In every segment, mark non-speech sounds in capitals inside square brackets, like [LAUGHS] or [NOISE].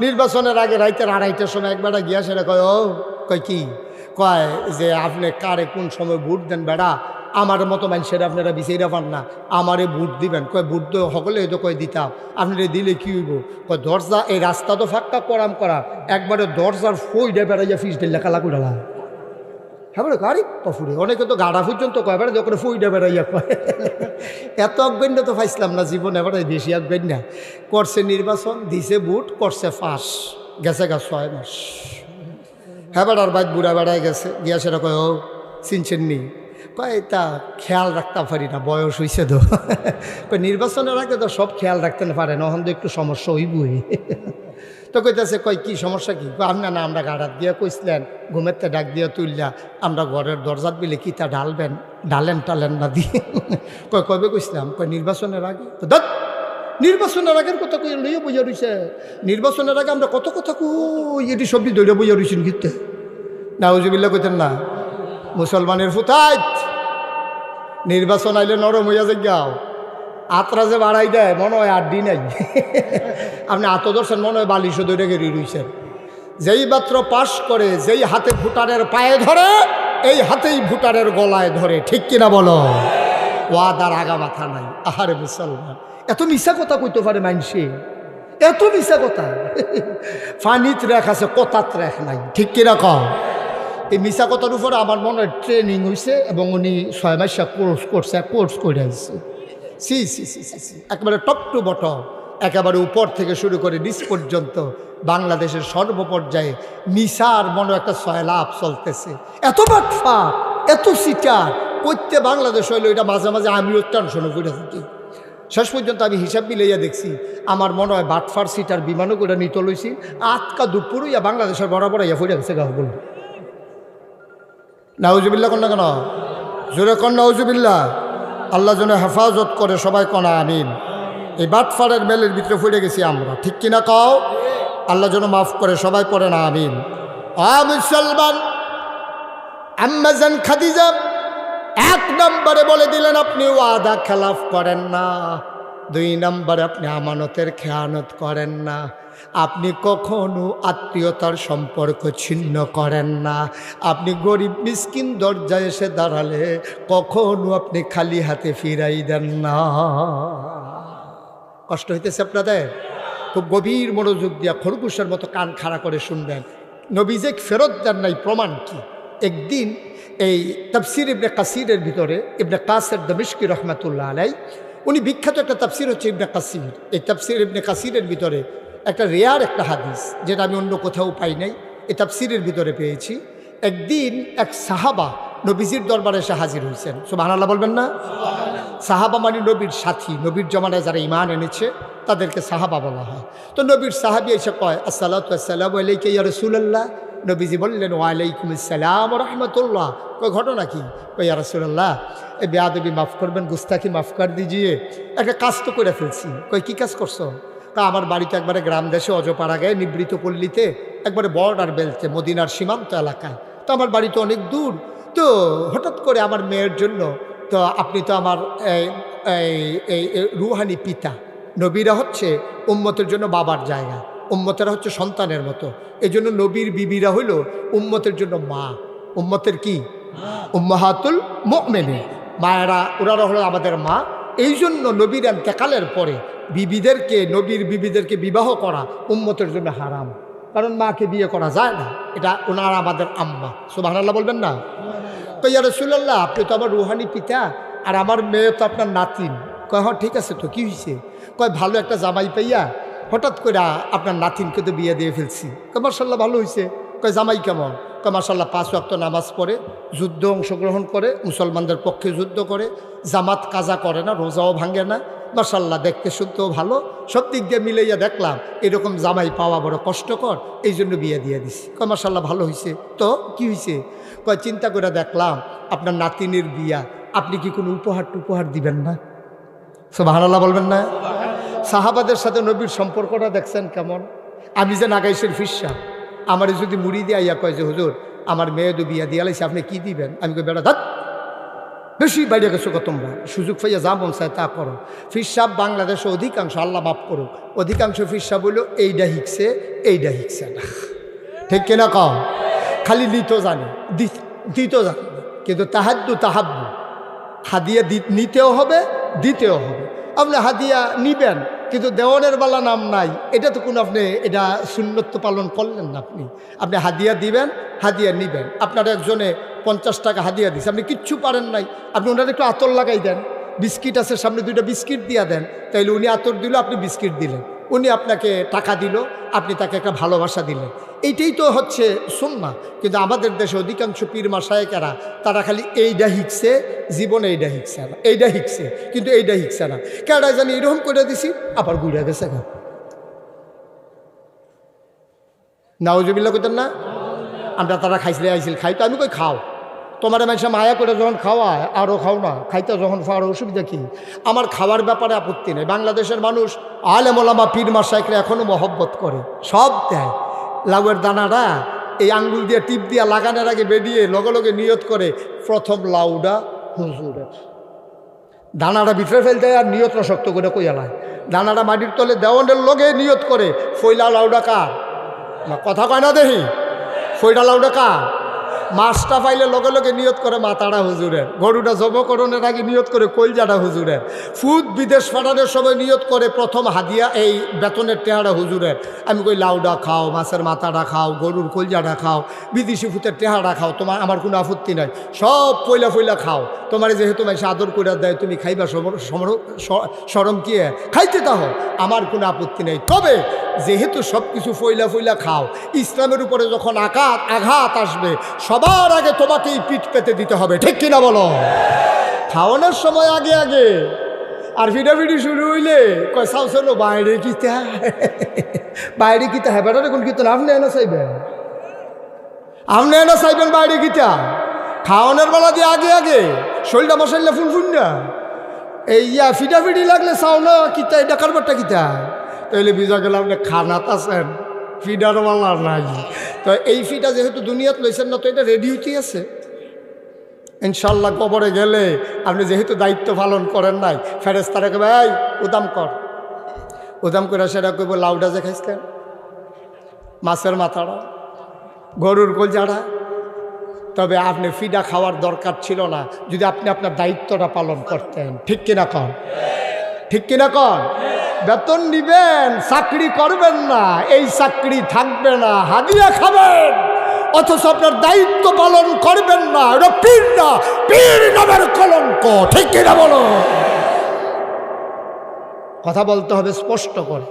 নির্বাচনের আগে রাইতের আড়াইটার সময় একবার গিয়া সেটা কয়, ও, কয় কি? কয় যে আপনি কারে কোন সময় ভোট দেন বেড়া? আমার মতো মানুষের আপনারা বিচাইরা পান না। আমারে ভোট দিবেন। কয়, ভোট তো সকলে তো কয় দিতাম। আপনারা দিলে কি হইব? কয়, দরজা, এই রাস্তা তো ফাঁকা, করাম করা একবারে দরজার ফইডে বেড়াইয়া ফিস দিল্লা কালা কুড়ালা হ্যাঁ বলে, গাড়ি? পফুরে অনেকে তো গাড়া পর্যন্ত কয় বেড়া যখন ফুইডা বেড়াইয়া কয় এত অজ্ঞান্য তো পাইছিলাম না জীবন, এবারে বেশি অজ্ঞান্য করছে নির্বাচন, দিছে বুট করছে ফাঁস। গেছে গা ছয় মাস। হ্যাঁ বেড়ার বাদ বুড়া বেড়ায় গেছে। গিয়া সেটা কয়, ও, চিনছেন নি? কয় তা খেয়াল রাখতে পারি না, বয়স হয়েছে তো। [LAUGHS] নির্বাচনের আগে তো সব খেয়াল রাখতে না পারে, নহন তো একটু সমস্যা হইবই। [LAUGHS] তো কইতাছে, কয়, কি সমস্যা কি? আপনার না, আমরা গাড়াত দিয়া কইছিলেন ঘুমের তে ডাক দিয়া তুললা আমরা ঘরের দরজাত বিলে কি তা ঢালবেন ডালেন টালেন না দিয়ে? [LAUGHS] কয় কবে কইছিলাম? কয়, নির্বাচনের আগে? তো দত, নির্বাচনের আগের কথা কই লইয়া বইয়া রইছে, নির্বাচনের আগে আমরা কত কথা কই, এটি সবজি দৌড়ে বইয়া রইছেন কিন্তু নাউজুবিল্লা কইতেন না মুসলমানের ফুতাইত। নির্বাচন আইলে নরম হইয়া যাও আত্রা যে বাড়াই দেয়, মনে হয় আড্ডি নাই। [LAUGHS] আপনি আত দর্শন, মনে হয় বালিশও দৌড়ে গেড়ি রইছেন। যেই মাত্র পাশ করে, যেই হাতে ভুটানের পায়ে ধরে, এই হাতেই ভুটানের গলায় ধরে। ঠিক কিনা বলো? ওয়াদার আগা মাথা নাই। আহারে মুসলমান। এত মিশা কথা কইতে পারে মানসি এত মিশা কথা। [LAUGHS] ফানিত রেখ আছে, কথাত রেখ নাই। ঠিক কিনা কম এই মিশা কথার উপর আমার মনে হয় ট্রেনিং হয়েছে এবং উনি ছয় মাসা কোর্স করছে কোর্স করে আসছে C C C C C. একেবারে টপ টু বটম একেবারে উপর থেকে শুরু করে নিচ পর্যন্ত বাংলাদেশের সর্বপর্যায়ে মিশার মনে একটা সয়লাভ চলতেছে। এত বাটফা, এত সিটার করতে বাংলাদেশ হইল এটা মাঝে মাঝে আমিও টেনশনে করে থাকি। শেষ পর্যন্ত আমি হিসাব মিলাইয়া দেখছি, আমার মনে হয় বাটফার সিটার বিমানও করে নিতে লইছি আটকা দুপুরও ইয়া বাংলাদেশের বরাবর ইয়া ফুটে গেছে গাছ নাউজুবিল্লা কন্যা কেন? জোরে কন নাউজুবিল্লা আল্লাহ যেন হেফাজত করে সবাই কনা আমিন। এই বাটফারের মেলের ভিতরে ফুটে গেছি আমরা। ঠিক কিনা কও? আল্লাহ যেন মাফ করে সবাই পড়ে না আমিন মুসলমান, আম্মাজান খাদিজা, এক নম্বরে বলে দিলেন, আপনি ওয়াদা খেলাফ করেন না। দুই নম্বরে আপনি আমানতের খেয়ানত করেন না। আপনি কখনো আত্মীয়তার সম্পর্ক ছিন্ন করেন না। আপনি গরিব মিসকিন দরজায় এসে দাঁড়ালে কখনো আপনি খালি হাতে ফিরাই দেন না। কষ্ট হইতেছে আপনাদের? খুব গভীর মনোযোগ দিয়া খরগোশের মতো কান খাড়া করে শুনবেন। নবীজে ফেরত দেন নাই, প্রমাণ কি? একদিন এই তাফসির ইবনে কাসিরের ভিতরে, ইবনে কাসের দমিশকি রহমাতুল্লাহ আলাই উনি বিখ্যাত একটা তাফসির হচ্ছে ইবনে কাসির। এই তাফসির ইবনে কাসিরের ভিতরে একটা রেয়ার একটা হাদিস, যেটা আমি অন্য কোথাও পাই নাই এই তাফসিরের ভিতরে পেয়েছি। একদিন এক সাহাবা নবীজির দরবারে এসে হাজির হয়েছেন। সুবহানাল্লাহ বলবেন না? সাহাবা মানে নবীর সাথী, নবীর জমানায় যারা ইমান এনেছে, তাদেরকে সাহাবা বলা হয়। তো নবীর সাহাবি এসে কয় আসসালাতাম আলাইকে ইয়া রসুল্লাহ নবীজি বললেন, ওয়ালাইকুম আসসালাম রহমতুল্লাহ। কই ঘটনা কি? কই ইয়া রসুল্লাহ এ বেয়াদবি মাফ করবেন গুস্তাকি মাফ কর দিজিয়ে একটা কাজ তো করে ফেলছি। কই কি কাজ করছ? তা আমার বাড়িতে একবারে গ্রাম দেশে অজপাড়া গায়ে নিবৃত পল্লীতে একবারে বর্ডার বেলতে মদিনার সীমান্ত এলাকায়। তো আমার বাড়ি তো অনেক দূর। তো হঠাৎ করে আমার মেয়ের জন্য তো আপনি তো আমার এই রুহানি পিতা। নবীরা হচ্ছে উম্মতের জন্য বাবার জায়গা। উম্মতেরা হচ্ছে সন্তানের মতো। এই জন্য নবীর বিবিরা হইল উম্মতের জন্য মা। উম্মতের কি? উম্মাহাতুল মেনে মায়েরা ওনারা হলো আমাদের মা। এই জন্য নবীর এতেকালের পরে বিবিদেরকে, নবীর বিবিদেরকে বিবাহ করা উম্মতের জন্য হারাম। কারণ মাকে বিয়ে করা যায় না। এটা ওনারা আমাদের আম্মা। সুবাহ বলবেন না? তো ইয়া রসুল্লাহ আপনি তো আমার রুহানি পিতা, আর আমার মেয়ে তো আপনার নাতিন কয় হ্যাঁ ঠিক আছে তো, কী হয়েছে কয়, ভালো একটা জামাই পাইয়া হঠাৎ করে আপনার নাতিনকে তো বিয়ে দিয়ে ফেলছি। কয় মার্শাল্লাহ ভালো হয়েছে কয়, জামাই কেমন? কয় মার্শাল্লাহ পাঁচ ওয়াক্ত নামাজ পড়ে, যুদ্ধ অংশগ্রহণ করে, মুসলমানদের পক্ষে যুদ্ধ করে, জামাত কাজা করে না, রোজাও ভাঙে না মার্শাল্লাহ দেখতে শুনতেও ভালো, সব দিক দিয়ে মিলাইয়া দেখলাম, এরকম জামাই পাওয়া বড় কষ্টকর এই জন্য বিয়ে দিয়ে দিছি। কয় মার্শাল্লাহ ভালো হয়েছে তো, কি হয়েছে কয়, চিন্তা করে দেখলাম, আপনার নাতিনের বিয়া, আপনি কি কোনো উপহার টুপহার দিবেন না? সব ভালো বলবেন না? সাহাবাদের সাথে নবীর সম্পর্কটা দেখছেন কেমন? আমি যে নাগাইশের ফিসা। আমার যদি মুড়ি দিয়ে ইয়া কয় যে, হুজুর, আমার মেয়ে তো বিয়া দিয়ে লাইছে, আপনি কি দিবেন? আমি কই বেড়া ধাত, বেশি বাইরে গেছো তোমরা? সুযোগ পাইয়া যা মন চায় তা করো। ফিরসাব বাংলাদেশে অধিকাংশ, আল্লাহ মাফ করো অধিকাংশ ফিরসাব হইল এইটা হিকছে এইটা হিকছে না। ঠিক কিনা কম খালি নিত জানে দিত জানে। কিন্তু তাহাদ্দু তাহাব্বু, হাদিয়া নিতেও হবে, দিতেও হবে। আপনি হাদিয়া নিবেন কিন্তু দেওয়ানের বালা নাম নাই। এটা তো কোনো আপনি, এটা শূন্যত্ব পালন করলেন না আপনি। আপনি হাদিয়া দিবেন, হাদিয়া নিবেন। আপনার একজনে পঞ্চাশ টাকা হাদিয়া দিয়েছে আপনি কিচ্ছু পারেন নাই। আপনি ওনার একটু আতর লাগাই দেন। বিস্কিট আছে, সামনে দুইটা বিস্কিট দিয়া দেন। তাইলে উনি আতর দিল, আপনি বিস্কিট দিলেন। উনি আপনাকে টাকা দিল, আপনি তাকে একটা ভালোবাসা দিলেন। এইটাই তো হচ্ছে সুন্না কিন্তু আমাদের দেশে অধিকাংশ পীর মাসায়কেরা, তারা খালি এইটা হিকছে, জীবনে এইটা হিকছে না। এইটা হিকছে, কিন্তু এইটা হিকছে না। কেডা জানি এরকম করে দিছি, আবার ঘুরে গেছে গা। নাওজবিল্লা কইতেন না? আমরা তারা খাইছিলে আইছিল খাই তো আমি কই খাও? তোমার মানুষে মায়া করে যখন খাওয়ায় আরও খাও না, খাইতে যখন খাওয়ার অসুবিধা কি? আমার খাওয়ার ব্যাপারে আপত্তি নেই। বাংলাদেশের মানুষ আলেমলামা পীর মাসাইকরা এখনও মহব্বত করে। সব দেয়। লাউয়ের দানাটা এই আঙ্গুল দিয়ে টিপ দিয়ে লাগানোর আগে বেরিয়ে লগে লগে নিয়ত করে, প্রথম লাউডা হুজুরের। দানাটা ভিতরে ফেলতে আর নিয়তটা শক্ত করে কইয়ালায় দানাটা মাটির তলে দেওয়ানের লগে নিয়ত করে, ফইলা লাউডা কার? কথা কয় না দেখি ফইডা লাউডা কার? মাছটা পাইলে লগে লগে নিয়ত করে মাথাটা হুজুরের গরুটা জবকরণের আগে নিয়ত করে কইলজাটা হুজুরের ফুদ বিদেশ পাঠানোর সময় নিয়ত করে, প্রথম হাদিয়া, এই বেতনের টেহারা হুজুরের আমি কই লাউডা খাও, মাছের মাথাটা খাও, গরুর কলজাটা খাও, বিদেশি ফুতের টেহারা খাও, তোমার আমার কোনো আপত্তি নাই, সব পয়লা পয়লা খাও। তোমার যেহেতু মানুষ আদর করে দেয়, তুমি খাইবা সরম কি খাইতে তাহ আমার কোনো আপত্তি নেই। তবে যেহেতু সব কিছু ফইলা ফইলা খাও, ইসলামের উপরে যখন আঘাত আঘাত আসবে সবার আগে তোমাকেই পিঠ পেতে দিতে হবে, ঠিক কিনা বলো? খাওয়ানোর সময় আগে আগে। আর ভিডাভিডি শুরু হইলে কয় সাউ চলো, বাইরে কিতা বাইরে কিতা হ্যাঁ বেটা কোন কিতা আপনি এনে চাইবেন। আপনি এনে চাইবেন বাইরে কিতা খাওয়ানোর বেলা দিয়ে আগে আগে, শরীরটা মশাইলে ফুল ফুল না। এই ইয়া ফিডাফিডি লাগলে চাও না কিতা এটা কারবারটা কিতা তাইলে বিজা গেলে আপনি খানাত আছেন। ফিডার বালা নাই। তো এই ফিডা যেহেতু দুনিয়াত লইছেন না, তো এটা রেডি হইতেই আছে। ইনশাল্লাহ কবরে গেলে আপনি যেহেতু দায়িত্ব পালন করেন নাই ফেরেস তারা কে ভাই উদাম কর। উদাম করে সেটা কইব লাউডা যে খাইছেন মাছের মাথাটা, গরুর কলজাটা তবে আপনি ফিডা খাওয়ার দরকার ছিল না, যদি আপনি আপনার দায়িত্বটা পালন করতেন। ঠিক কিনা কন? ঠিক কিনা কন? বেতন নিবেন, চাকরি করবেন না, এই চাকরি থাকবে না, হাদিয়া খাবেন। অথচ আপনার দায়িত্ব পালন করবেন না, এটা পীর না, পীর নামের কলঙ্ক, ঠিক কিনা বলো? কথা বলতে হবে স্পষ্ট করে।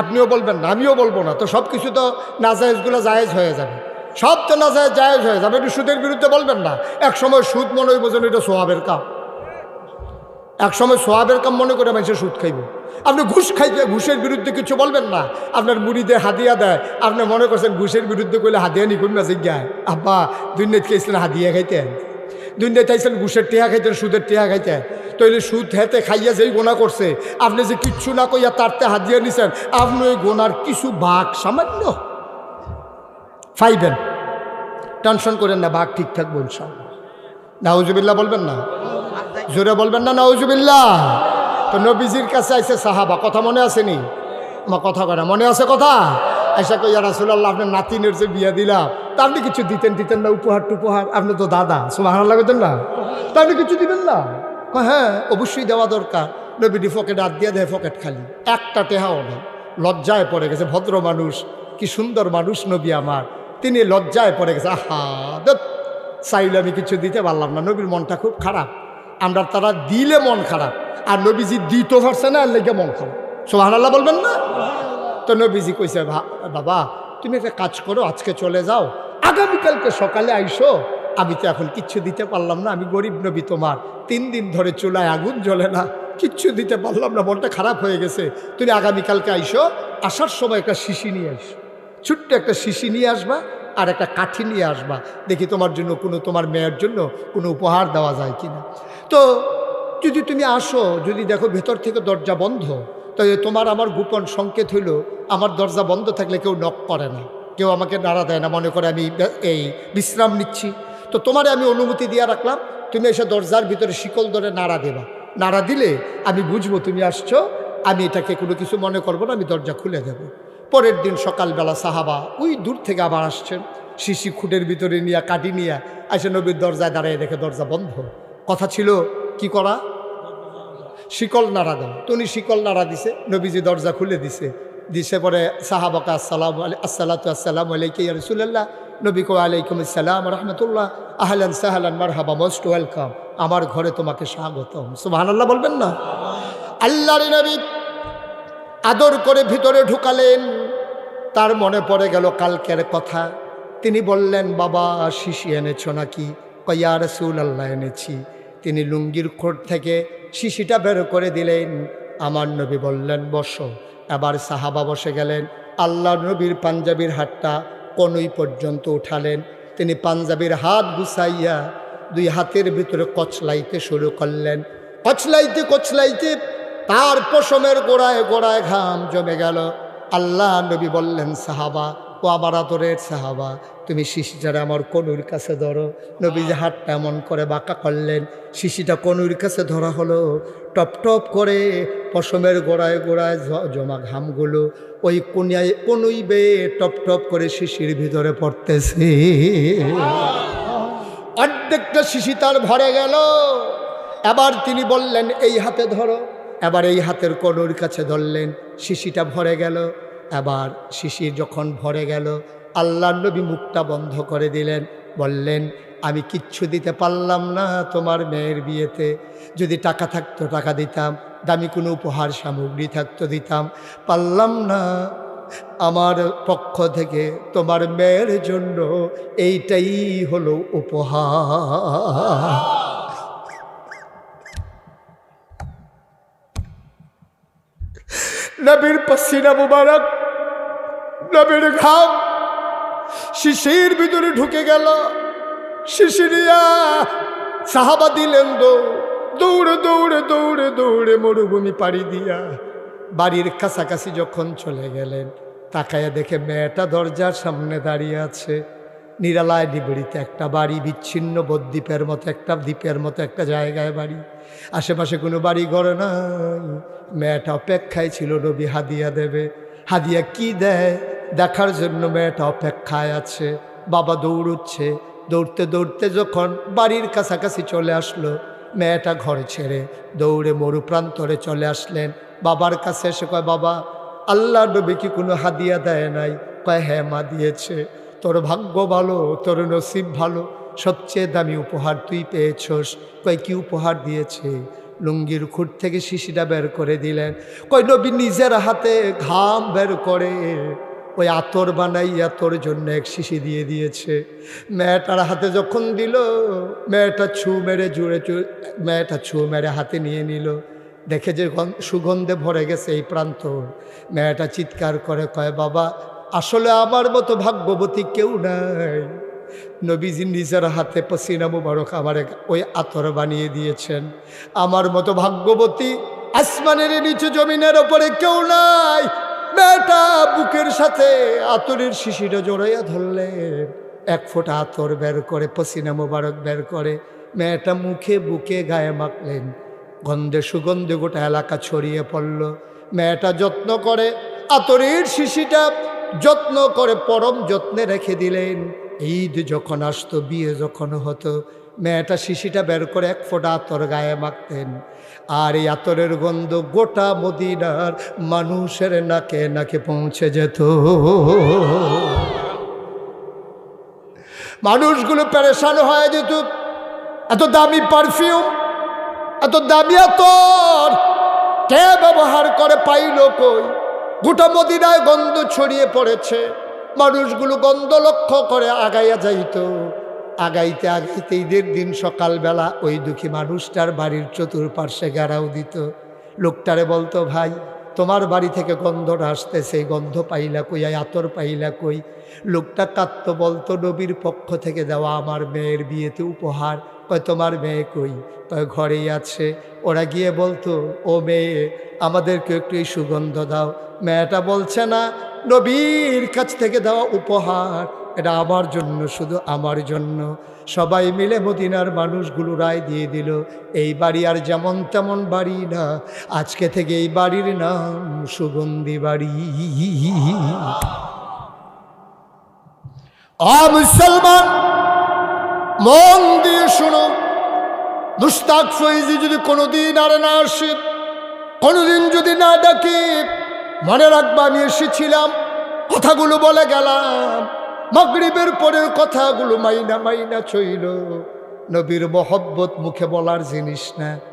আপনিও বলবেন না, আমিও বলব না, তো সব কিছু তো নাজায়েজগুলো জায়েজ হয়ে যাবে। সব তো নাজায়েজ জায়েজ হয়ে যাবে, একটু সুদের বিরুদ্ধে বলবেন না। এক সময় সুদ মনে হইব যেন এটা সোহাবের কাম। এক সময় সোহাবের কাম মনে করে মানুষের সুদ খাইব। আপনি ঘুষ খাইতে ঘুষের বিরুদ্ধে কিছু বলবেন না। আপনার মুড়িতে হাদিয়া দেয়। আপনি মনে করছেন ঘুষের বিরুদ্ধে করলে হাদিয়া নি কোন মাসে গায় আব্বা দুর্নীতি খাইছিলেন হাদিয়া খাইতেন দুর্নীতি খাইছেন ঘুষের টেহা খাইতেন, সুদের টেহা খাইতেন তৈলে সুদ হেতে খাইয়া যেই গোনা করছে, আপনি যে কিচ্ছু না কইয়া তারতে হাদিয়া নিছেন, আপনি ওই গোনার কিছু ভাগ সামান্য ফাইবেন। টেনশন করেন না, ভাগ ঠিক থাকব ইনশাল্লাহ নাউজুবিল্লাহ বলবেন না? জোরে বলবেন না, নাউজুবিল্লাহ। তো নবীজির কাছে আইসে সাহাবা, কথা মনে আসেনি? আমার কথা করা মনে আছে কথা? আইসা কই কইয়া রাসুল্লাহ আপনার নাতিনের যে বিয়ে দিলাম, তা আপনি কিছু দিতেন দিতেন না, উপহার টুপহার, আপনি তো দাদা সুবাহ লাগতেন না? তা আপনি কিছু দিবেন না? হ্যাঁ অবশ্যই দেওয়া দরকার। নবীটি ফকেট আর দিয়ে দেয় ফকেট খালি, একটা টেহাও নেই, লজ্জায় পড়ে গেছে, ভদ্র মানুষ, কি সুন্দর মানুষ নবী আমার। তিনি লজ্জায় পড়ে গেছে, আহা চাইলে আমি কিছু দিতে পারলাম না, নবীর মনটা খুব খারাপ। আমরা তারা দিলে মন খারাপ। আর নবীজি দিতে পারছে না, আর লেগে মন খারাপ। সোহান আল্লাহ বলবেন না? তো নবীজি কইছে, "ভা- বাবা, তুমি একটা কাজ করো, আজকে চলে যাও। আগামীকালকে সকালে আইসো। আমি তো এখন কিচ্ছু দিতে পারলাম না, আমি গরিব নবী তোমার। তিন দিন ধরে চুলায় আগুন জ্বলে না, কিচ্ছু দিতে পারলাম না, মনটা খারাপ হয়ে গেছে। তুমি আগামীকালকে আইসো, আসার সময় একটা শিশি নিয়ে আইসো। ছোট্ট একটা শিশি নিয়ে আসবা আর একটা কাঠি নিয়ে আসবা। দেখি তোমার জন্য কোনো, তোমার মেয়ের জন্য কোনো উপহার দেওয়া যায় কি না তো যদি তুমি আসো, যদি দেখো ভেতর থেকে দরজা বন্ধ তো তোমার আমার গোপন সংকেত হইল, আমার দরজা বন্ধ থাকলে কেউ নক করে না। কেউ আমাকে নাড়া দেয় না, মনে করে আমি এই বিশ্রাম নিচ্ছি। তো তোমারে আমি অনুমতি দিয়ে রাখলাম, তুমি এসে দরজার ভিতরে শিকল ধরে নাড়া দেবা। নাড়া দিলে আমি বুঝব তুমি আসছো, আমি এটাকে কোনো কিছু মনে করব না, আমি দরজা খুলে দেব। পরের দিন সকালবেলা সাহাবা ওই দূর থেকে আবার আসছেন। শিশি খুঁটের ভিতরে নিয়ে কাটি নিয়ে এসে নবীর দরজায় দাঁড়িয়ে দেখে দরজা বন্ধ। কথা ছিল, কি করা? শিকল নাড়া দেন। তুমি শিকল নাড়া দিছে, নবীজি দরজা খুলে দিছে। দিছে পরে, সাহাবাকা, আসসালাম আসসালাতু আসসালাম আলাইকে রসুল্লাহ নবী কো আলাইকুম আসসালাম রহমতুল্লাহ, আহলান সাহলান, মারহাবা, মোস্ট ওয়েলকাম। আমার ঘরে তোমাকে স্বাগতম। সুবহানাল্লাহ বলবেন না? আল্লাহর নবী আদর করে ভিতরে ঢুকালেন। তার মনে পড়ে গেল কালকের কথা। তিনি বললেন, বাবা, শিশি এনেছ নাকি? কয়া রসুল আল্লাহ এনেছি। তিনি লুঙ্গির খোট থেকে শিশিটা বের করে দিলেন। আমার নবী বললেন, বসো। এবার সাহাবা বসে গেলেন। আল্লাহ নবীর পাঞ্জাবির হাতটা কনুই পর্যন্ত উঠালেন। তিনি পাঞ্জাবির হাত গুছাইয়া দুই হাতের ভিতরে কচলাইতে শুরু করলেন। কচলাইতে কচলাইতে তার পশমের গোড়ায় গোড়ায় ঘাম জমে গেল। আল্লাহ নবী বললেন, সাহাবা, ও আমার আদরের সাহাবা, তুমি শিশিটারে আমার কনুর কাছে ধরো। নবী যে হাতটা এমন করে বাঁকা করলেন। শিশিটা কনুর কাছে ধরা হলো। টপ টপ করে পশমের গোড়ায় গোড়ায় জমা ঘামগুলো ওই কোনিয়ায় কনুই বেয়ে টপ টপ করে শিশির ভিতরে পড়তেছে। অর্ধেকটা শিশি তার ভরে গেল। এবার তিনি বললেন, এই হাতে ধরো। এবার এই হাতের কনুর কাছে ধরলেন, শিশিটা ভরে গেল। এবার শিশি যখন ভরে গেল আল্লাহ নবী মুখটা বন্ধ করে দিলেন, বললেন, আমি কিচ্ছু দিতে পারলাম না তোমার মেয়ের বিয়েতে। যদি টাকা থাকতো টাকা দিতাম, দামি কোনো উপহার, সামগ্রী থাকতো দিতাম। পারলাম না। আমার পক্ষ থেকে তোমার মেয়ের জন্য এইটাই হলো উপহার। নবীর পসিনা মুবারক, নবীর ঘাম, শিশির ভিতরে ঢুকে গেল। শিশিরিয়া সাহাবা দিলেন দৌড়ে দৌড়ে দৌড়ে দৌড়ে মরুভূমি পাড়ি দিয়া বাড়ির কাছাকাছি যখন চলে গেলেন, তাকায়া দেখে মেয়েটা দরজার সামনে দাঁড়িয়ে আছে। নিরালায় ডিবড়িতে একটা বাড়ি বিচ্ছিন্ন বদ্বীপের মতো, একটা দ্বীপের মতো, একটা জায়গায় বাড়ি। আশেপাশে কোনো বাড়ি ঘর নাই। মেয়েটা অপেক্ষায় ছিল, নবী হাদিয়া দেবে। হাদিয়া কি দেয়? দেখার জন্য মেয়েটা অপেক্ষায় আছে। বাবা দৌড়ুচ্ছে। দৌড়তে দৌড়তে যখন বাড়ির কাছাকাছি চলে আসলো, মেয়েটা ঘরে ছেড়ে দৌড়ে মরু প্রান্তরে চলে আসলেন। বাবার কাছে এসে কয়, বাবা, আল্লাহ নবী কি কোনো হাদিয়া দেয় নাই? কয় হ্যাঁ মা দিয়েছে। তোর ভাগ্য ভালো, তোর নসিব ভালো, সবচেয়ে দামি উপহার তুই পেয়েছস। কয়, কি উপহার দিয়েছে? লুঙ্গির খুঁট থেকে শিশিটা বের করে দিলেন। কয়, নবী নিজের হাতে ঘাম বের করে ওই আতর বানাইয়া তোর জন্য এক শিশি দিয়ে দিয়েছে। মেয়েটার হাতে যখন দিল, মেয়েটা ছু মেরে জুড়ে মেয়েটা ছু মেরে হাতে নিয়ে নিল। দেখে যে গন- সুগন্ধে ভরে গেছে এই প্রান্ত। মেয়েটা চিৎকার করে কয়, বাবা আসলে আমার মতো ভাগ্যবতী কেউ নাই। নবীজি নিজের হাতে পসিনা মুবারক আমার ওই আতর বানিয়ে দিয়েছেন। আমার মতো ভাগ্যবতী আসমানের নিচু জমিনের ওপরে কেউ নাই। মেয়েটা বুকের সাথে আতরের শিশিটা জড়াইয়া ধরলেন। এক ফোঁটা আতর বের করে, পসিনা মুবারক বের করে, মেয়েটা মুখে বুকে গায়ে মাখলেন। গন্ধে সুগন্ধে গোটা এলাকা ছড়িয়ে পড়ল। মেয়েটা যত্ন করে আতরের শিশিটা যত্ন করে পরম যত্নে রেখে দিলেন। ঈদ যখন আসতো, বিয়ে যখন হতো, মেয়েটা শিশিটা বের করে এক ফোঁটা আতর গায়ে মাখতেন। আর এই আতরের গন্ধ গোটা মদিনার মানুষের নাকে নাকে পৌঁছে যেত। মানুষগুলো প্যারেশান হয়ে যেত। এত দামি পারফিউম, এত দামি আতর, কে ব্যবহার করে পাইল কই? গোটা মদিনায় গন্ধ ছড়িয়ে পড়েছে। মানুষগুলো গন্ধ লক্ষ্য করে আগাইয়া যাইত। আগাইতে আগাইতে ঈদের দিন সকালবেলা ওই দুঃখী মানুষটার বাড়ির চতুর্পার্শ্বে গাড়াও দিত। লোকটারে বলতো, ভাই, তোমার বাড়ি থেকে গন্ধটা আসতে সেই গন্ধ পাইলা কই, এই আতর পাইলা কই? লোকটা কাত্ত বলতো, নবীর পক্ষ থেকে দেওয়া আমার মেয়ের বিয়েতে উপহার তোমার মেয়ে কই? ঘরেই আছে। ওরা গিয়ে বলতো, ও মেয়ে, আমাদেরকে একটু এই সুগন্ধ দাও। মেয়েটা বলছে না, নবীর কাছ থেকে দেওয়া উপহার, এটা আমার জন্য, শুধু আমার জন্য। সবাই মিলে মদিনার মানুষগুলো রায় দিয়ে দিল, এই বাড়ি আর যেমন তেমন বাড়ি না, আজকে থেকে এই বাড়ির নাম সুগন্ধি বাড়ি। আ, মুসলমান! মন দিয়ে শোনো। মুস্তাক ফৈজি যদি কোনোদিন আর না আসে, কোনোদিন যদি না ডাকে, মনে রাখবা আমি এসেছিলাম, কথাগুলো বলে গেলাম। মগরীবের পরের কথাগুলো মাইনা মাইনা চইল নবীর মহব্বত মুখে বলার জিনিস না।